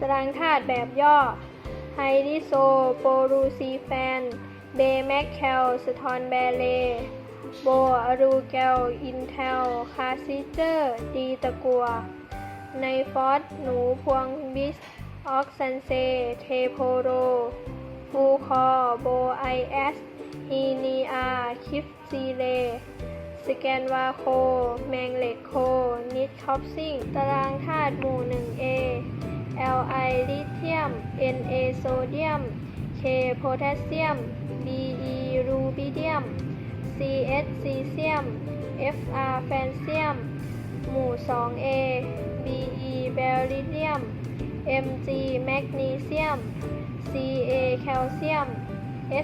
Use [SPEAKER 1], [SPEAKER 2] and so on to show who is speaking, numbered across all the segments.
[SPEAKER 1] ตารางธาตุแบบย่อ ไฮดิโซ โปรูซีแฟน เบแมคแคล สทอนแบเล โบอรูแกล อินเทล คาซิเจอร์ ดีตะกัวในฟอส หนูพวงบิส ออกซันเซ เทโพโร ฟูคอ โบไอเอสฮีนีอาคิฟซีเลสแกนวาโค แมงเหล็กโค นิดท็อปซิงตารางธาตุหมู่ 1A Li ลิเธียม Na โซเดียม K โพแทสเซียม Be รูบิเดียม Cs ซีเซียม Fr แฟนเซียม หมู่ 2A Be เบริเดียม Mg แมกนีเซียม Ca แคลเซียม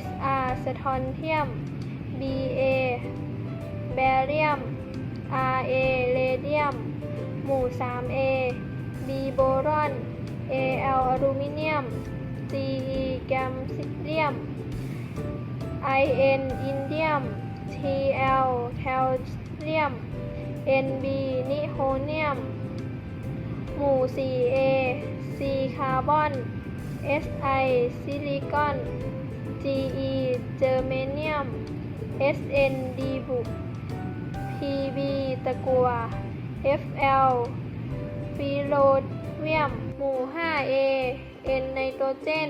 [SPEAKER 1] Sr สทอนเทียม Ba แบเรียม Ra เรเดียม หมู่ 3A B โบรอน Al อลูมิเนียม Ge แกมซิเลียม In อินเดียม Tl แคลเซียม Nb นิโคเนียม หมู่ 4A C คาร์บอน Si ซิลิคอน Ge เจอร์เมเนียม Sn ดีบุก Pb ตะกัว Fl ฟิโล เวียม หมู่ 5A N ไนโตรเจน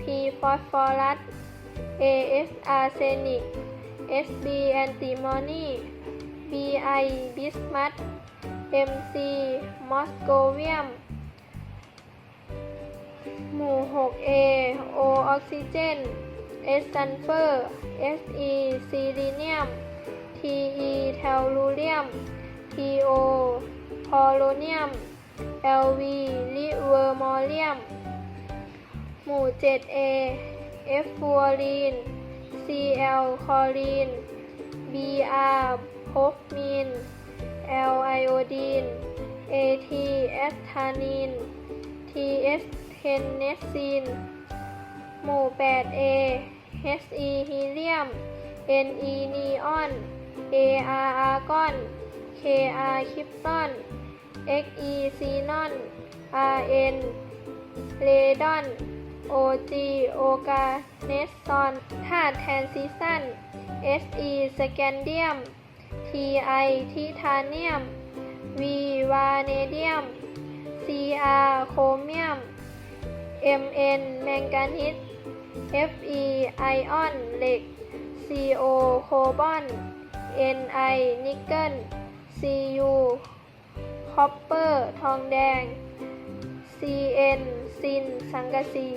[SPEAKER 1] P ฟอสฟอรัส AS อาร์เซนิก SB แอนติมอนี BI บิสมัท MC มอสโกเวียม หมู่ 6A O ออกซิเจน S ซัลเฟอร์ SE ซีรีเนียม TE เทลลูเรียม PO พอโลเนียม LV ลิเวอร์มอเลียม หมู่ 7A F ฟัวรีน Cl คอรีน Br พกมีน L ไอโอดีน AT แอสทานีน TS เทนเนสซีน หมู่ 8A He ฮีเลียม Ne นีออน Ar อาร์กอน Kr คริปตอน Xe ซีนอน Rn เรดอน OG โอกาเนสซอนธาตุแทนซีซัน Se สแกนเดียม Ti ทิทาเนียม V วาเนเดียม Cr โครเมียม Mn แมงกานีส Fe ไอออนเหล็ก Co โคบอน Ni นิกเกิล Cu คอปเปอร์ ทองแดง Cn ซิน สังกะสี